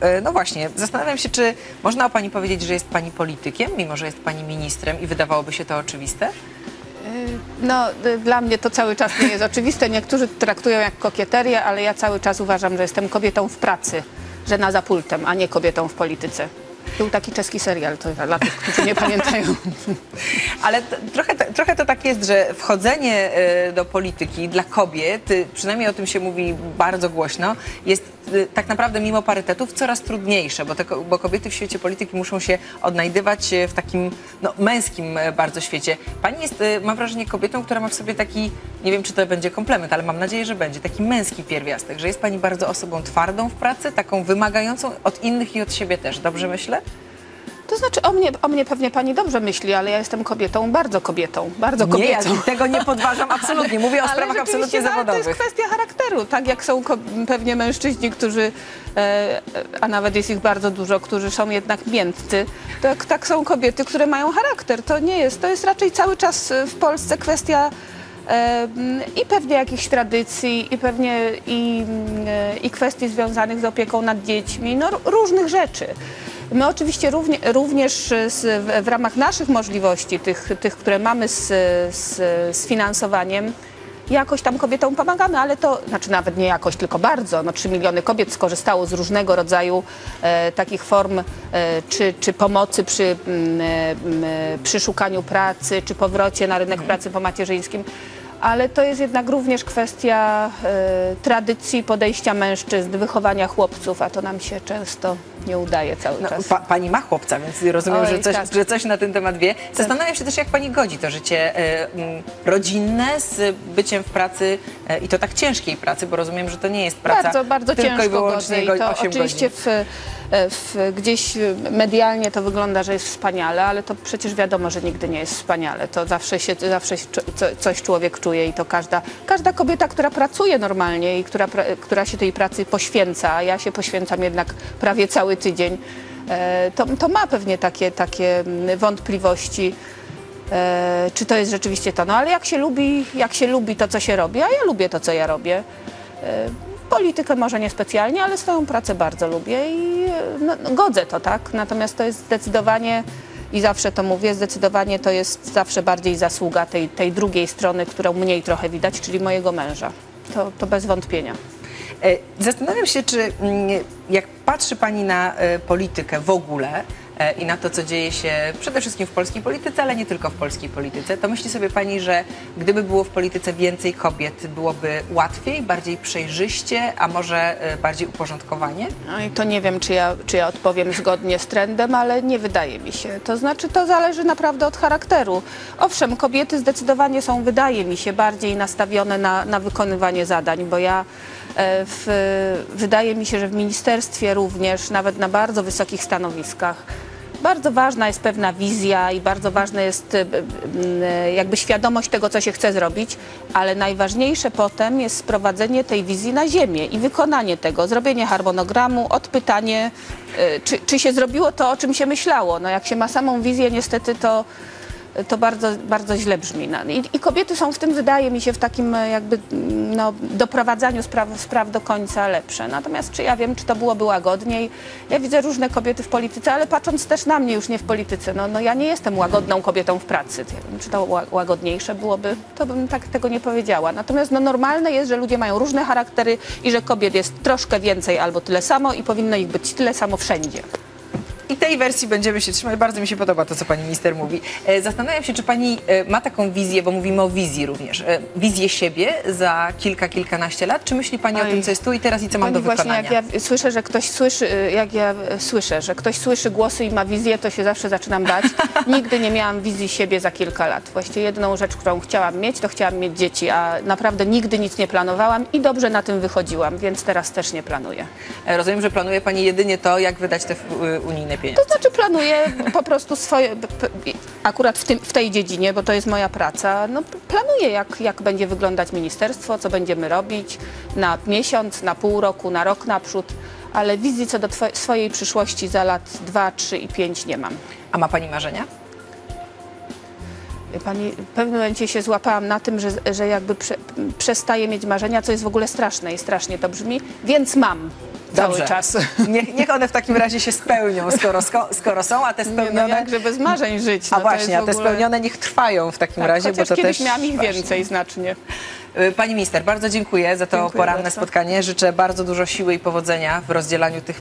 E, No właśnie, zastanawiam się, czy można o pani powiedzieć, że jest pani politykiem, mimo że jest pani ministrem i wydawałoby się to oczywiste? No, y, dla mnie to cały czas nie jest oczywiste. Niektórzy traktują jak kokieterię, ale ja cały czas uważam, że jestem kobietą w pracy, że na zapultem, a nie kobietą w polityce. Był taki czeski serial, to dla tych, którzy nie pamiętają. Ale t- trochę, trochę to tak jest, że wchodzenie e, do polityki dla kobiet, y, przynajmniej o tym się mówi bardzo głośno, jest y, tak naprawdę mimo parytetów coraz trudniejsze, bo, te, bo kobiety w świecie polityki muszą się odnajdywać e, w takim no, męskim e, bardzo świecie. Pani jest, mam wrażenie, kobietą, która ma w sobie taki, nie wiem czy to będzie komplement, ale mam nadzieję, że będzie, taki męski pierwiastek, że jest pani bardzo osobą twardą w pracy, taką wymagającą od innych i od siebie też. Dobrze myślę? To znaczy, o mnie, o mnie pewnie pani dobrze myśli, ale ja jestem kobietą, bardzo kobietą, bardzo Nie, ja tego nie podważam absolutnie. Mówię o sprawach absolutnie no, ale zawodowych. To jest kwestia charakteru, tak jak są pewnie mężczyźni, którzy, e, a nawet jest ich bardzo dużo, którzy są jednak miętcy, tak, tak są kobiety, które mają charakter. To nie jest, to jest raczej cały czas e, w Polsce kwestia e, i pewnie jakichś tradycji, i pewnie i, m, e, i kwestii związanych z opieką nad dziećmi, no różnych rzeczy. My oczywiście równie, również z, w, w ramach naszych możliwości, tych, tych które mamy z, z, z finansowaniem, jakoś tam kobietom pomagamy, ale to, znaczy nawet nie jakoś, tylko bardzo. No, 3 miliony kobiet skorzystało z różnego rodzaju e, takich form e, czy, czy pomocy przy, mm, e, m, e, przy szukaniu pracy, czy powrocie na rynek pracy po macierzyńskim. Ale to jest jednak również kwestia e, tradycji, podejścia mężczyzn, wychowania chłopców, a to nam się często nie udaje cały No, czas. pa, pani ma chłopca, więc rozumiem, Oj, że, coś, tak. że coś na ten temat wie. Zastanawiam się też, jak pani godzi to życie mm, rodzinne z byciem w pracy e, i to tak ciężkiej pracy, bo rozumiem, że to nie jest praca bardzo, bardzo tylko ciężko i wyłącznie godzę i to 8 oczywiście godzin. w, w, gdzieś medialnie to wygląda, że jest wspaniale, ale to przecież wiadomo, że nigdy nie jest wspaniale. To zawsze się, zawsze coś człowiek czuje i to każda, każda kobieta, która pracuje normalnie i która, która się tej pracy poświęca, a ja się poświęcam jednak prawie cały tydzień, e, to, to ma pewnie takie, takie wątpliwości. E, czy to jest rzeczywiście to. No ale jak się lubi, jak się lubi to, co się robi, a ja lubię to, co ja robię. E, politykę może niespecjalnie, ale swoją pracę bardzo lubię i no, godzę to, tak? Natomiast to jest zdecydowanie, i zawsze to mówię, zdecydowanie to jest zawsze bardziej zasługa tej, tej drugiej strony, którą mniej trochę widać, czyli mojego męża. To, to bez wątpienia. E, Zastanawiam się, czy mm, jak patrzy Pani na e, politykę w ogóle i na to, co dzieje się przede wszystkim w polskiej polityce, ale nie tylko w polskiej polityce, to myśli sobie Pani, że gdyby było w polityce więcej kobiet, byłoby łatwiej, bardziej przejrzyście, a może e, bardziej uporządkowanie? No i to nie wiem, czy ja, czy ja odpowiem zgodnie z trendem, ale nie wydaje mi się. To znaczy, to zależy naprawdę od charakteru. Owszem, kobiety zdecydowanie są, wydaje mi się, bardziej nastawione na, na wykonywanie zadań, bo ja e, w, wydaje mi się, że w ministerstwie również, nawet na bardzo wysokich stanowiskach, bardzo ważna jest pewna wizja i bardzo ważna jest e, b- m, jakby świadomość tego, co się chce zrobić, ale najważniejsze potem jest sprowadzenie tej wizji na ziemię i wykonanie tego, zrobienie harmonogramu, odpytanie, czy, czy się zrobiło to, o czym się myślało. No jak się ma samą wizję, niestety to to bardzo, bardzo źle brzmi. No, I, I kobiety są w tym, wydaje mi się, w takim e, jakby no, doprowadzaniu spraw, spraw do końca lepsze. Natomiast czy ja wiem, czy to byłoby łagodniej? Ja widzę różne kobiety w polityce, ale patrząc też na mnie już nie w polityce, no, no ja nie jestem łagodną kobietą w pracy. Czy to ła- łagodniejsze byłoby? To bym tak tego nie powiedziała. Natomiast no, normalne jest, że ludzie mają różne charaktery i że kobiet jest troszkę więcej albo tyle samo i powinno ich być tyle samo wszędzie. I tej wersji będziemy się trzymać. Bardzo mi się podoba to, co pani minister mówi. E, Zastanawiam się, czy pani e, ma taką wizję, bo mówimy o wizji również, e, wizję siebie za kilka, kilkanaście lat? Czy myśli pani o Oj. tym, co jest tu i teraz i co mam do właśnie wykonania? jak ja słyszę, że ktoś słyszy, jak ja słyszę, że ktoś słyszy głosy i ma wizję, to się zawsze zaczynam bać. Nigdy nie miałam wizji siebie za kilka lat. Właściwie jedyną rzecz, którą chciałam mieć, to chciałam mieć dzieci, a naprawdę nigdy nic nie planowałam i dobrze na tym wychodziłam, więc teraz też nie planuję. Rozumiem, że planuje pani jedynie to, jak wydać te f- y, pieniądze. To znaczy planuję po prostu swoje, akurat w, tym, w tej dziedzinie, bo to jest moja praca, no planuję jak, jak będzie wyglądać ministerstwo, co będziemy robić na miesiąc, na pół roku, na rok naprzód, ale wizji co do swojej przyszłości za lat 2, 3 i 5 nie mam. A ma pani marzenia? Pani, w pewnym momencie się złapałam na tym, że, że jakby prze, przestaję mieć marzenia, co jest w ogóle straszne i strasznie to brzmi, więc mam. Cały Dobrze. czas. Niech, niech one w takim razie się spełnią, skoro, sko- skoro są, a te Nie, spełnione... no jakże bez marzeń żyć. No a właśnie, a te ogóle... spełnione niech trwają w takim Tak, razie, bo to kiedyś też miałam ich więcej znacznie. Y, Pani minister, bardzo dziękuję za to Dziękuję poranne bardzo. spotkanie. Życzę bardzo dużo siły i powodzenia w rozdzielaniu tych